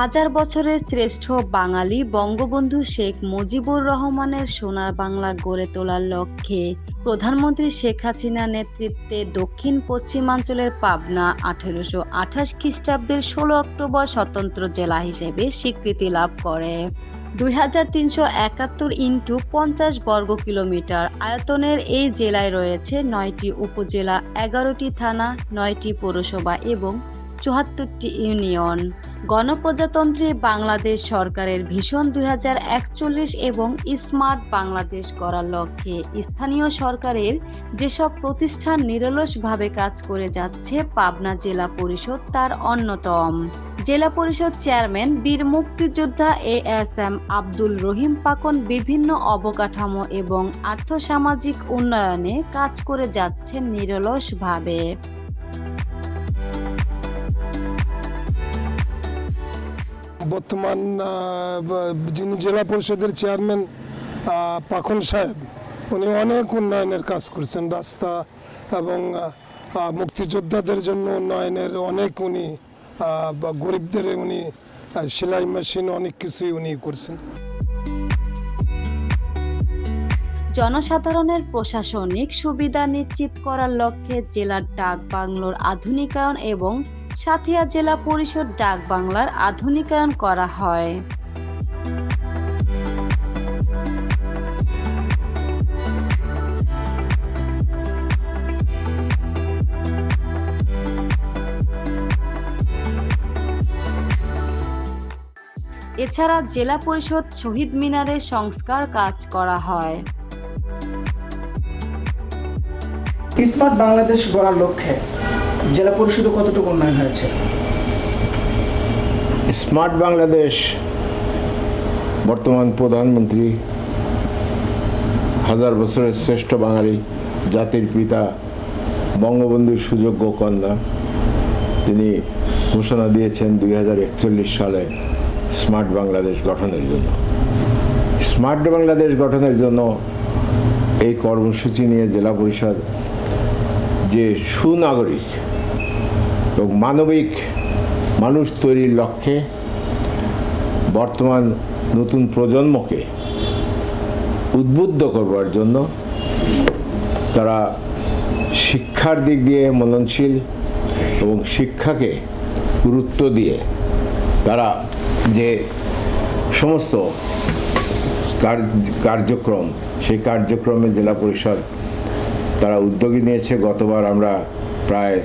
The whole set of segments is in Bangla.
হাজার বছরের শ্রেষ্ঠ বাঙালি বঙ্গবন্ধু শেখ মুজিবুর রহমানের সোনার বাংলা গড়ে তোলার লক্ষ্যে প্রধানমন্ত্রী শেখ হাসিনা নেতৃত্বে দক্ষিণ পশ্চিমাঞ্চলের পাবনা আঠেরোশো আঠাশ খ্রিস্টাব্দের ষোলো অক্টোবর স্বতন্ত্র জেলা হিসেবে স্বীকৃতি লাভ করে। দুই হাজার তিনশো একাত্তর ইন্টু পঞ্চাশ বর্গ কিলোমিটার আয়তনের এই জেলায় রয়েছে নয়টি উপজেলা, এগারোটি থানা, নয়টি পৌরসভা এবং চুয়াত্তরটি ইউনিয়ন। গণপ্রজাতন্ত্রী বাংলাদেশ সরকারের ভীষণ দু হাজার একচল্লিশ এবং স্মার্ট বাংলাদেশ করার লক্ষ্যে স্থানীয় সরকারের যেসব প্রতিষ্ঠান নিরলসভাবে কাজ করে যাচ্ছে, পাবনা জেলা পরিষদ তার অন্যতম। জেলা পরিষদ চেয়ারম্যান, বীর মুক্তিযোদ্ধা A S M Abdul Rahim Pakon বিভিন্ন অবকাঠামো এবং আর্থসামাজিক উন্নয়নে কাজ করে যাচ্ছেন নিরলসভাবে। বর্তমান যিনি জেলা পরিষদের চেয়ারম্যান পাখন সাহেব, উনি অনেক উন্নয়নের কাজ করছেন। রাস্তা এবং মুক্তিযোদ্ধাদের জন্য উন্নয়নের অনেক উনি গরিবদের উনি সেলাই মেশিন অনেক কিছুই উনি করছেন। জনসাধারণের প্রশাসনিক সুবিধা নিশ্চিত করার লক্ষ্যে জেলার ডাক বাংলোর আধুনিকায়ন এবং সাথিয়া জেলা পরিষদ ডাক বাংলার আধুনিকায়ন করা হয়। এছাড়া জেলা পরিষদ শহীদ মিনারের সংস্কার কাজ করা হয়। স্মার্ট বাংলাদেশ গড়ার লক্ষ্যে জেলা পরিষদে কতটুকু উন্নয়ন হয়েছে? স্মার্ট বাংলাদেশ, বর্তমান প্রধানমন্ত্রী, হাজার বছরের শ্রেষ্ঠ বাঙালি জাতির পিতা, বঙ্গবন্ধুর সুযোগ্য কন্যা, তিনি ঘোষণা দিয়েছেন দুই হাজার একচল্লিশ সালে স্মার্ট বাংলাদেশ গঠনের জন্য। স্মার্ট বাংলাদেশ গঠনের জন্য এই কর্মসূচি নিয়ে জেলা পরিষদ যে সুনাগরিক এবং মানবিক মানুষ তৈরির লক্ষ্যে বর্তমান নতুন প্রজন্মকে উদ্বুদ্ধ করবার জন্য তারা শিক্ষার দিক দিয়ে মননশীল এবং শিক্ষাকে গুরুত্ব দিয়ে তারা যে সমস্ত কার্যক্রম, সেই কার্যক্রমে জেলা পরিষদ তারা উদ্যোগী নিয়েছে। গতবার আমরা প্রায়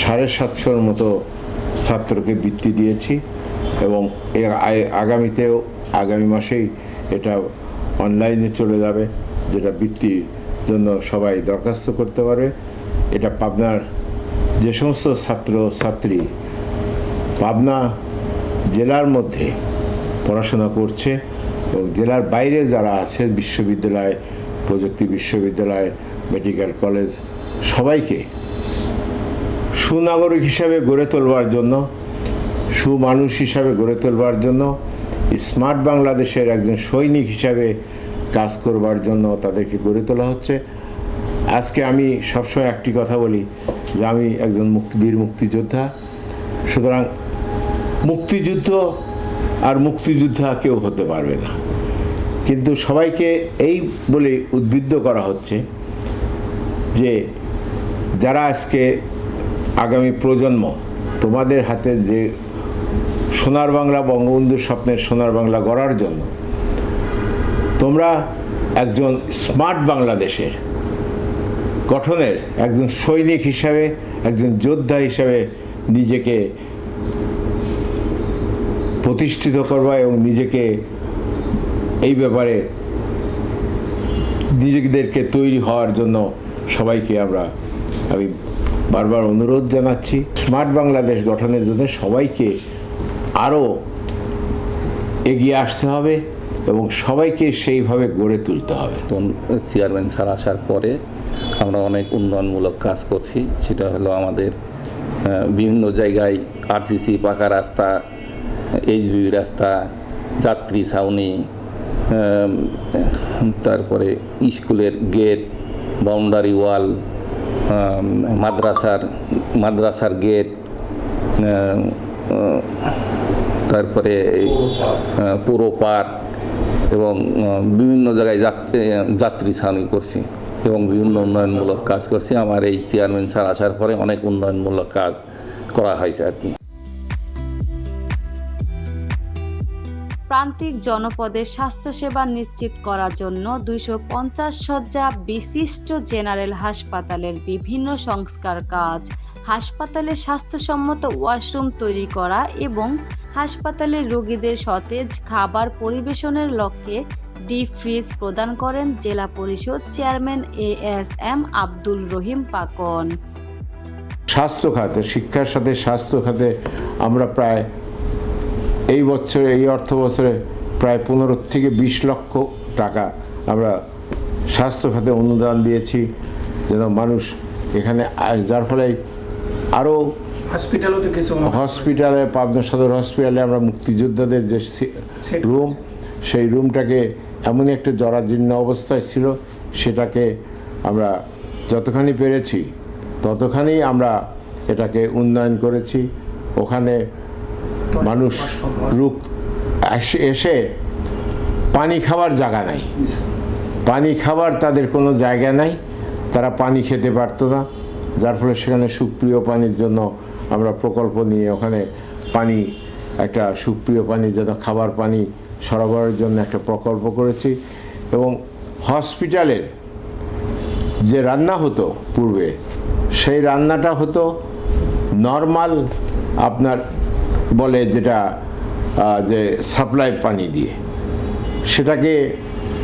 সাড়ে সাতশোর মতো ছাত্রকে বৃত্তি দিয়েছি এবং এর আগামীতেও, আগামী মাসেই এটা অনলাইনে চলে যাবে, যেটা বৃত্তির জন্য সবাই দরখাস্ত করতে পারবে। এটা পাবনার যে সমস্ত ছাত্র ছাত্রী পাবনা জেলার মধ্যে পড়াশোনা করছে এবং জেলার বাইরে যারা আছে, বিশ্ববিদ্যালয়, প্রযুক্তি বিশ্ববিদ্যালয়, মেডিকেল কলেজ, সবাইকে সুনাগরিক হিসাবে গড়ে তোলবার জন্য, সুমানুষ হিসাবে গড়ে তোলবার জন্য, স্মার্ট বাংলাদেশের একজন সৈনিক হিসাবে কাজ করবার জন্য তাদেরকে গড়ে তোলা হচ্ছে। আজকে আমি সবসময় একটি কথা বলি যে আমি একজন মুক্তি, বীর মুক্তিযোদ্ধা। সুতরাং মুক্তিযুদ্ধ আর মুক্তিযোদ্ধা কেউ হতে পারবে না। কিন্তু সবাইকে এই বলে উদ্বুদ্ধ করা হচ্ছে যে যারা আজকে আগামী প্রজন্ম তোমাদের হাতে যে সোনার বাংলা বঙ্গবন্ধুর স্বপ্নের সোনার বাংলা গড়ার জন্য, তোমরা একজন স্মার্ট বাংলাদেশের গঠনের একজন সৈনিক হিসাবে, একজন যোদ্ধা হিসাবে নিজেকে প্রতিষ্ঠিত করবা এবং নিজেকে এই ব্যাপারে নিজেদেরকে তৈরি হওয়ার জন্য সবাইকে আমরা আমি বারবার অনুরোধ জানাচ্ছি। স্মার্ট বাংলাদেশ গঠনের জন্য সবাইকে আরও এগিয়ে আসতে হবে এবং সবাইকে সেইভাবে গড়ে তুলতে হবে। চেয়ারম্যান স্যার আসার পরে আমরা অনেক উন্নয়নমূলক কাজ করছি। সেটা হলো আমাদের বিভিন্ন জায়গায় আরসিসি, পাকা রাস্তা, এইচবিবি রাস্তা, যাত্রী, ছাউনি তারপরে স্কুলের গেট, বাউন্ডারি ওয়াল মাদ্রাসার মাদ্রাসার গেট তারপরে পুরো পার্ক এবং বিভিন্ন জায়গায় যাত্রী যাত্রী ছাউনি করছি এবং বিভিন্ন উন্নয়নমূলক কাজ করছি। আমার এই চেয়ারম্যান স্যার আসার পরে অনেক উন্নয়নমূলক কাজ করা হয়েছে আর কি। প্রান্তিক জনপদের স্বাস্থ্যসেবা নিশ্চিত করার জন্য দুইশো পঞ্চাশ শয্যা বিশিষ্ট জেনারেল হাসপাতালের বিভিন্ন সংস্কার কাজ। হাসপাতালে স্বাস্থ্যসম্মত ওয়াশরুম তৈরি করা এবং হাসপাতালে রোগীদের সতেজ খাবার পরিবেশনের লক্ষ্যে ডিপ ফ্রিজ প্রদান করেন জেলা পরিষদ chairman A S M Abdul Rahim Pakon. স্বাস্থ্য খাতে, শিক্ষার সাথে স্বাস্থ্য খাতে আমরা প্রায় এই বছরে এই অর্থ বছরে প্রায় পনেরো থেকে বিশ লক্ষ টাকা আমরা স্বাস্থ্য খাতে অনুদান দিয়েছি যেন মানুষ এখানে যার ফলে আরও হসপিটালও তো কিছু হসপিটালে পাবনা সদর হসপিটালে আমরা মুক্তিযোদ্ধাদের যে রুম সেই রুমটাকে এমনই একটা জরাজীর্ণ অবস্থায় ছিল সেটাকে আমরা যতখানি পেরেছি ততখানি আমরা এটাকে উন্নয়ন করেছি। ওখানে মানুষ রুক এসে- এসে পানি খাবার জায়গা নাই। পানি খাবার তাদের কোনো জায়গা নাই। তারা পানি খেতে পারতো না। যার ফলে সেখানে সুপ্রিয় পানির জন্য আমরা প্রকল্প নিয়ে ওখানে পানি একটা সুপ্রিয় পানি যেন খাবার পানি সরবরাহের জন্য একটা প্রকল্প করেছি। এবং হসপিটালের যে রান্না হতো পূর্বে সেই রান্নাটা হতো নর্মাল আপনার বলে যেটা যে সাপ্লাই পানি দিয়ে। সেটাকে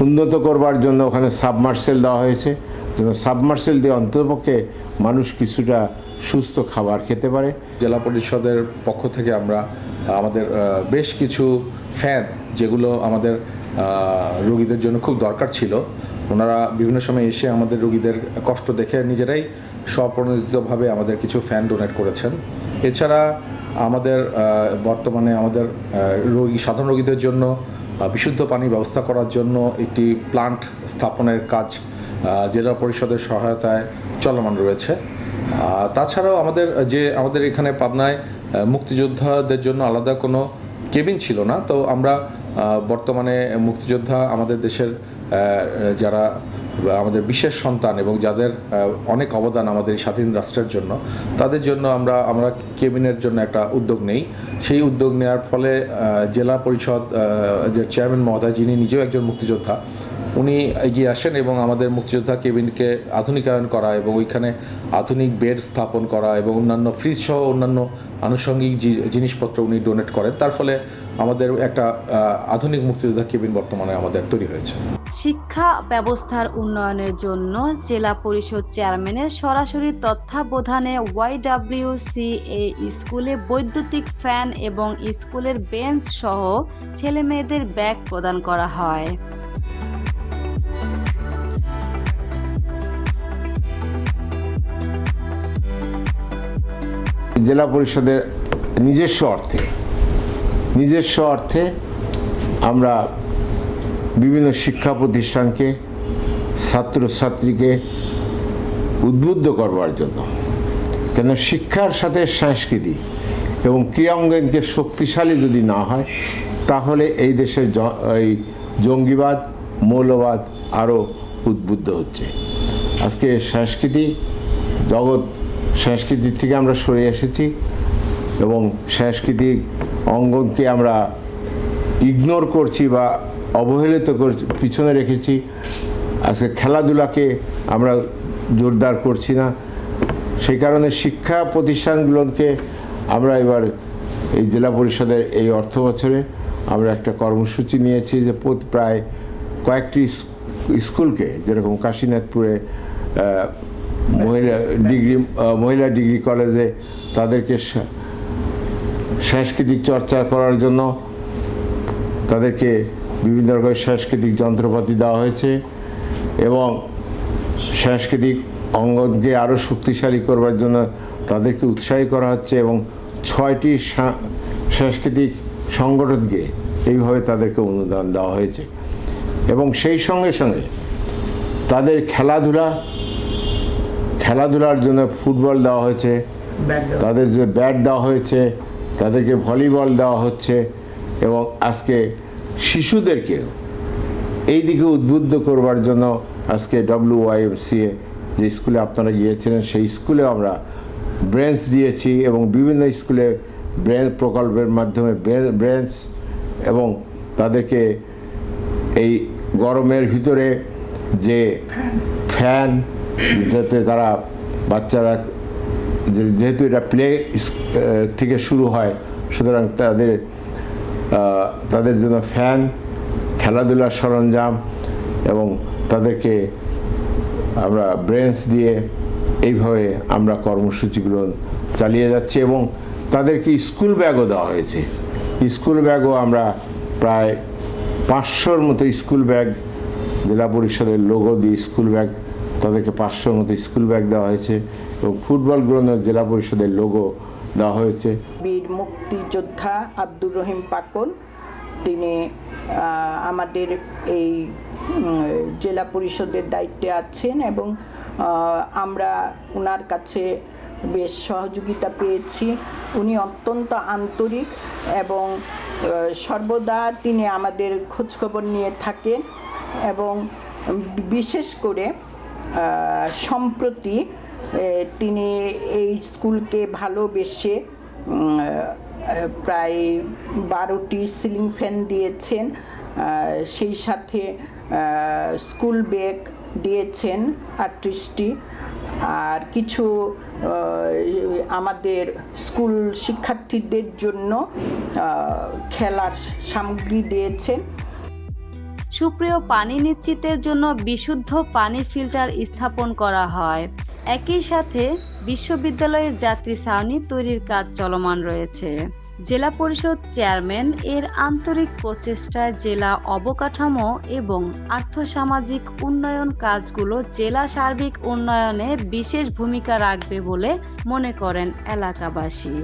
উন্নত করবার জন্য ওখানে সাবমার্সেল দেওয়া হয়েছে। সাবমার্সেল দিয়ে অন্ততপক্ষে মানুষ কিছুটা সুস্থ খাবার খেতে পারে। জেলা পরিষদের পক্ষ থেকে আমরা আমাদের বেশ কিছু ফ্যান যেগুলো আমাদের রোগীদের জন্য খুব দরকার ছিল, ওনারা বিভিন্ন সময় এসে আমাদের রোগীদের কষ্ট দেখে নিজেরাই স্বপ্রণোদিতভাবে আমাদের কিছু ফ্যান ডোনেট করেছেন। এছাড়া আমাদের বর্তমানে আমাদের রোগী, সাধারণ রোগীদের জন্য বিশুদ্ধ পানি ব্যবস্থা করার জন্য একটি প্লান্ট স্থাপনের কাজ জেলা পরিষদের সহায়তায় চলমান রয়েছে। তাছাড়াও আমাদের, যে আমাদের এখানে পাবনায় মুক্তিযোদ্ধাদের জন্য আলাদা কোনো কেবিন ছিল না। তো আমরা বর্তমানে মুক্তিযোদ্ধা আমাদের দেশের যারা আমাদের বিশেষ সন্তান এবং যাদের অনেক অবদান আমাদের এই স্বাধীন রাষ্ট্রের জন্য, তাদের জন্য আমরা আমরা কেবিনের জন্য একটা উদ্যোগ নেই। সেই উদ্যোগ নেওয়ার ফলে জেলা পরিষদ যে চেয়ারম্যান মহোদয়, যিনি নিজেও একজন মুক্তিযোদ্ধা উনি এগিয়ে আসেন এবং আমাদের মুক্তিযোদ্ধা কেবিনকে আধুনিকায়ন করা এবং ওইখানে আধুনিক বেড স্থাপন করা এবং অন্যান্য ফ্রিজ সহ অন্যান্য আনুষঙ্গিক জিনিসপত্র উনি ডোনেট করেন। তার ফলে আমাদের একটা আধুনিক মুক্তিযোদ্ধা কেবিন বর্তমানে আমাদের তৈরি হয়েছে। শিক্ষা ব্যবস্থার উন্নয়নের জন্য জেলা পরিষদ চেয়ারম্যানের সরাসরি তত্ত্বাবধানে ওয়াইডব্লিউসিএ স্কুলে বৈদ্যুতিক ফ্যান এবং স্কুলের বেঞ্চ সহ ছেলে মেয়েদের ব্যাগ প্রদান করা হয়। জেলা পরিষদের নিজস্ব অর্থে নিজস্ব অর্থে আমরা বিভিন্ন শিক্ষা প্রতিষ্ঠানকে, ছাত্রছাত্রীকে উদ্বুদ্ধ করবার জন্য। কেন শিক্ষার সাথে সংস্কৃতি এবং ক্রিয়াঙ্গনকে শক্তিশালী যদি না হয়, তাহলে এই দেশের এই জঙ্গিবাদ, মৌলবাদ আরও উদ্বুদ্ধ হচ্ছে। আজকে সংস্কৃতি জগৎ সংস্কৃতির থেকে আমরা সরে এসেছি এবং সাংস্কৃতিক অঙ্গনকে আমরা ইগনোর করছি বা অবহেলিত করছি পিছনে রেখেছি। আজকে খেলাধুলাকে আমরা জোরদার করছি না। সেই কারণে শিক্ষা প্রতিষ্ঠানগুলোকে আমরা এবার এই জেলা পরিষদের এই অর্থ বছরে আমরা একটা কর্মসূচি নিয়েছি যে প্রায় কয়েকটি স্কুলকে, যেরকম কাশীনাথপুরে মহিলা ডিগ্রি মহিলা ডিগ্রি কলেজে তাদেরকে সাংস্কৃতিক চর্চা করার জন্য তাদেরকে বিভিন্ন রকমের সাংস্কৃতিক যন্ত্রপাতি দেওয়া হয়েছে এবং সাংস্কৃতিক অঙ্গনকে আরও শক্তিশালী করবার জন্য তাদেরকে উৎসাহী করা হচ্ছে এবং ছয়টি সাংস্কৃতিক সংগঠনকে এইভাবে তাদেরকে অনুদান দেওয়া হয়েছে এবং সেই সঙ্গে সঙ্গে তাদের খেলাধুলা খেলাধুলার জন্য ফুটবল দেওয়া হয়েছে তাদের যে ব্যাট দেওয়া হয়েছে তাদেরকে ভলিবল দেওয়া হচ্ছে এবং আজকে শিশুদেরকেও এই দিকে উদ্বুদ্ধ করবার জন্য আজকে ডব্লিউ ওয়াইএমসিএ যে স্কুলে আপনারা গিয়েছিলেন সেই স্কুলে আমরা ব্রেঞ্চ দিয়েছি এবং বিভিন্ন স্কুলে ব্রেন প্রকল্পের মাধ্যমে ব্রেঞ্চ এবং তাদেরকে এই গরমের ভিতরে যে ফ্যান যাতে তারা বাচ্চারা যেহেতু এটা প্লে থেকে শুরু হয়, সুতরাং তাদের তাদের জন্য ফ্যান খেলাধুলার সরঞ্জাম এবং তাদেরকে আমরা ব্রেঞ্চ দিয়ে এইভাবে আমরা কর্মসূচিগুলো চালিয়ে যাচ্ছি এবং তাদেরকে স্কুল ব্যাগও দেওয়া হয়েছে। স্কুল ব্যাগও আমরা প্রায় পাঁচশোর মতো স্কুল ব্যাগ জেলা পরিষদের লোগো দিয়ে স্কুল ব্যাগ তাদেরকে পাঁচশোর মতো স্কুল ব্যাগ দেওয়া হয়েছে এবং ফুটবলগুলো জেলা পরিষদের লোগো দেওয়া হয়েছে। বীর মুক্তিযোদ্ধা আব্দুর রহিম পাকন তিনি আমাদের এই জেলা পরিষদের দায়িত্বে আছেন এবং আমরা ওনার কাছে বেশ সহযোগিতা পেয়েছি। উনি অত্যন্ত আন্তরিক এবং সর্বদা তিনি আমাদের খোঁজখবর নিয়ে থাকেন এবং বিশেষ করে সম্প্রতি তিনি এই স্কুলকে ভালোবেসে প্রায় বারোটি সিলিং ফ্যান দিয়েছেন সেই সাথে স্কুল ব্যাগ দিয়েছেন আটত্রিশটি। আর কিছু আমাদের স্কুল শিক্ষার্থীদের জন্য খেলার সামগ্রী দিয়েছেন। সুপ্রিয় পানি নিশ্চিতের জন্য বিশুদ্ধ পানি ফিল্টার স্থাপন করা হয়। একই সাথে বিশ্ববিদ্যালয়ের যাত্রী ছাউনি তৈরির কাজ চলমান রয়েছে। জেলা পরিষদ চেয়ারম্যান এর আন্তরিক প্রচেষ্টায় জেলা অবকাঠামো এবং আর্থসামাজিক উন্নয়ন কাজগুলো জেলা সার্বিক উন্নয়নে বিশেষ ভূমিকা রাখবে বলে মনে করেন এলাকাবাসী।